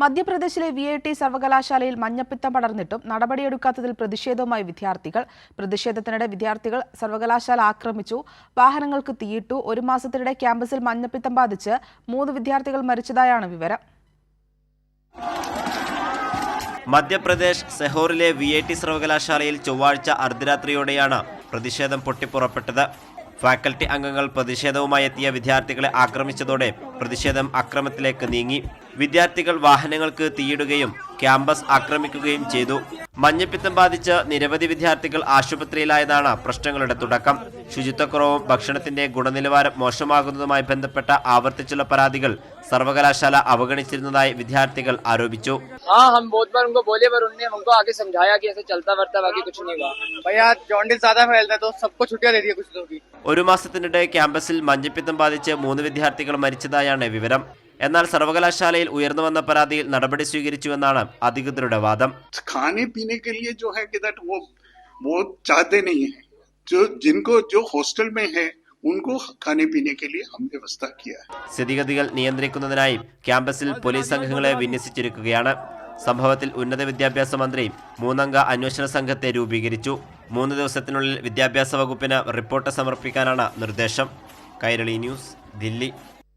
മധ്യപ്രദേശിലെ V I T സർവകലാശാലയിൽ മഞ്ഞപ്പിത്തം പടർന്നിട്ടും നടപടിയെടുക്കാത്തതിൽ പ്രതിഷേധവുമായി വിദ്യാർത്ഥികൾ. പ്രതിഷേധത്തിനിടെ വിദ്യാർത്ഥികൾ സർവകലാശാല ആക്രമിച്ചു. വാഹനങ്ങൾക്ക് തീയിട്ടു. ഒരു മാസത്തിനിടെ ക്യാമ്പസിൽ മഞ്ഞപ്പിത്തം ബാധിച്ച് മൂന്ന് വിദ്യാർത്ഥികൾ മരിച്ചതായാണ് വിവരം. മധ്യപ്രദേശ് സെഹോറിലെ വി ഐ ടി സർവകലാശാലയിൽ ചൊവ്വാഴ്ച അർദ്ധരാത്രിയോടെയാണ് പ്രതിഷേധം പൊട്ടിപ്പുറപ്പെട്ടത്. ഫാക്കൽറ്റി അംഗങ്ങൾ പ്രതിഷേധവുമായി എത്തിയ വിദ്യാർത്ഥികളെ ആക്രമിച്ചതോടെ പ്രതിഷേധം അക്രമത്തിലേക്ക് നീങ്ങി. വിദ്യാർത്ഥികൾ വാഹനങ്ങൾക്ക് തീയിടുകയും ക്യാമ്പസ് ആക്രമിക്കുകയും ചെയ്തു. മഞ്ഞപ്പിത്തം ബാധിച്ച് നിരവധി വിദ്യാർത്ഥികൾ ആശുപത്രിയിലായതാണ് പ്രശ്നങ്ങളുടെ തുടക്കം. ശുചിത്വക്കുറവും ഭക്ഷണത്തിന്റെ ഗുണനിലവാരം മോശമാകുന്നതുമായി ബന്ധപ്പെട്ട ആവർത്തിച്ചുള്ള പരാതികൾ സർവകലാശാല അവഗണിച്ചിരുന്നതായി വിദ്യാർത്ഥികൾ ആരോപിച്ചു. ഒരു മാസത്തിനിടെ ക്യാമ്പസിൽ മഞ്ഞപ്പിത്തം ബാധിച്ച് മൂന്ന് വിദ്യാർത്ഥികൾ മരിച്ചതായാണ് വിവരം. എന്നാൽ സർവകലാശാലയിൽ ഉയർന്നു വന്ന പരാതിയിൽ നടപടി സ്വീകരിച്ചുവെന്നാണ് അധികൃതരുടെ വാദം. സ്ഥിതിഗതികൾ നിയന്ത്രിക്കുന്നതിനായി ക്യാമ്പസിൽ പോലീസ് സംഘങ്ങളെ വിന്യസിച്ചിരിക്കുകയാണ്. സംഭവത്തിൽ ഉന്നത വിദ്യാഭ്യാസ മന്ത്രി മൂന്നംഗ അന്വേഷണ സംഘത്തെ രൂപീകരിച്ചു. മൂന്ന് ദിവസത്തിനുള്ളിൽ വിദ്യാഭ്യാസ വകുപ്പിന് റിപ്പോർട്ട് സമർപ്പിക്കാനാണ് നിർദ്ദേശം. കൈരളി ന്യൂസ് ദില്ലി.